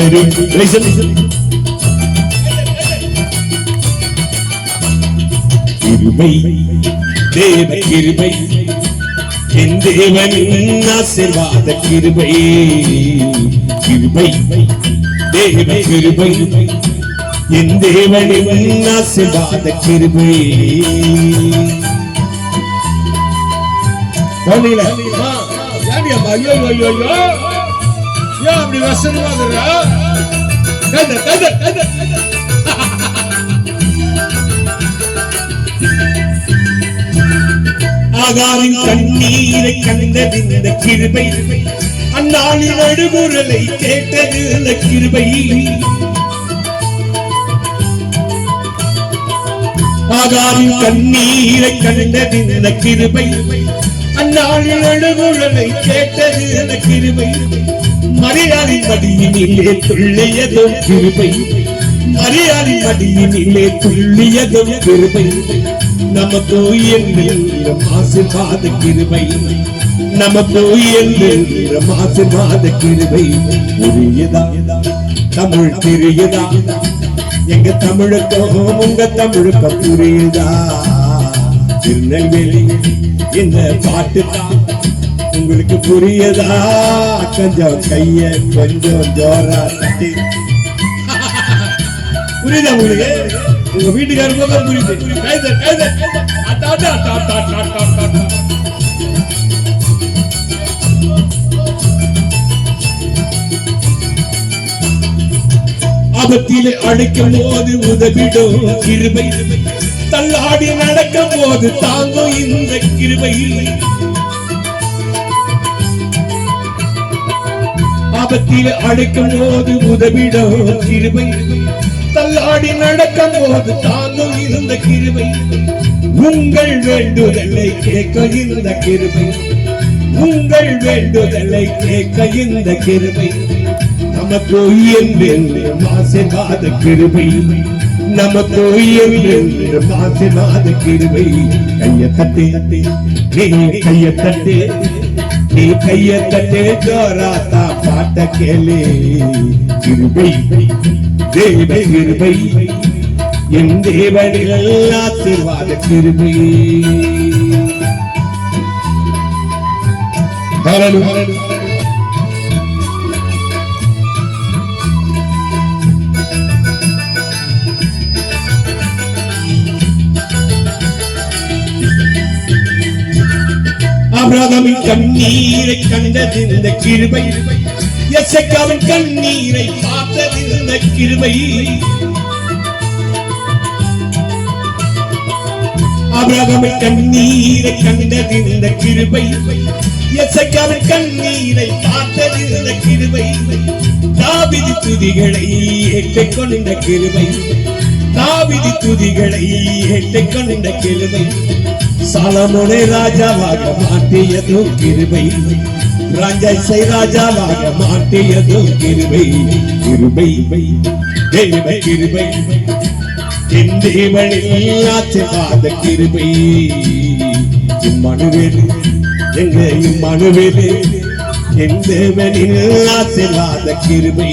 Hallelujah. Listen, listen. கிருபை தேவ கிருபை என் தேவன் ஆசிர்வாத கிருபை கிருபை தேவ கிருபை என் தேவனின் ஆசிர்வாத கிருபை போனீங்களா? ஐயோ, ஐயோ, ஐயோ. ஏன் அப்படி வசனமா கதை, கதை, கதை, கதை. ஆகாரின் கண்ணீரை கண்டது இந்த கிருபை அந்நாளின் நடுமுறலை கேட்டது இந்த கிருபை ஆகாரின் கண்ணீரை கண்டது இந்த கிருபை அந்நாளின் நடுமுறலை கேட்டது என கிருமை மரியாதை மடியினிலே துள்ளியதோ கிருபை. மரியாதை மடியினிலே துள்ளியதோ கிருபை. நமக்கு என்றும் ஆசிர்வாத கிருபை. நமக்கு என்றும் ஆசிர்வாத கிருபை. உரியதா? தமிழ் தெரியுதா எங்க தமிழுக்கும் உங்க தமிழுக்கும் புரியுதா திருநெல்வேலி. இந்த பாட்டு? தான் உங்களுக்கு புரியதா? கொஞ்சம் கைய கொஞ்சம் ஜோரா தட்டி. புரியுதா உங்களுக்கு? உங்க வீட்டுக்காரங்க புரியுது. கைதை, கைதை, ஆபத்திலே அழைக்கும் போது உதவிடும் கிருபை. தள்ளாடி நடக்கும் போது தாங்கும் இந்த கிருபை ஆபத்தில் அழைக்கும் போது உதவிடும் கிருபை. தள்ளாடி நடக்கும் போது தாங்கும் இந்த கிருபை. உங்கள் வேண்டுதலை கேட்க இந்த கிருபை. உங்கள் வேண்டுதலை கேட்க இந்த கிருபை. நமக்கு என்றென்றும் ஆசீர்வாத கிருபை. நமக்கு என்றென்றும் ஆசீர்வாத கிருபை. கைய நீ கைய நீ கைய ஜோராத்தா பாட்ட கேளே. கிருபை தேவ கிருபை. என் தேவனில் கிருபை. Hallelujah. ஆபிரகாமின் கண்ணீரை கண்டது இந்த கிருபை. எசக்காவின் கண்ணீரை பார்த்தது இந்த கிருபை. ஆபிரகாமின் கண்ணீரை கண்டது இந்த கிருபை. எசக்காவின் கண்ணீரை பார்த்தது இந்த கிருபை. தாவிதி துதிகளை ஏற்றுக்கொண்ட கிருபை. தாவிதி துதிகளை ஏற்றுக்கொண்ட கிருபை. சாலமோனை ராஜாவாக மாற்றியதும் கிருபை. ராஜாசை ராஜாவாக மாற்றியதும் கிருபை. கிருபை தேவ கிருபை என் தேவனில் கிருபை. இம்மனுவேலு எங்க இம்மனுவேலு? என் தேவனில் ஆசீர்வாத கிருபை.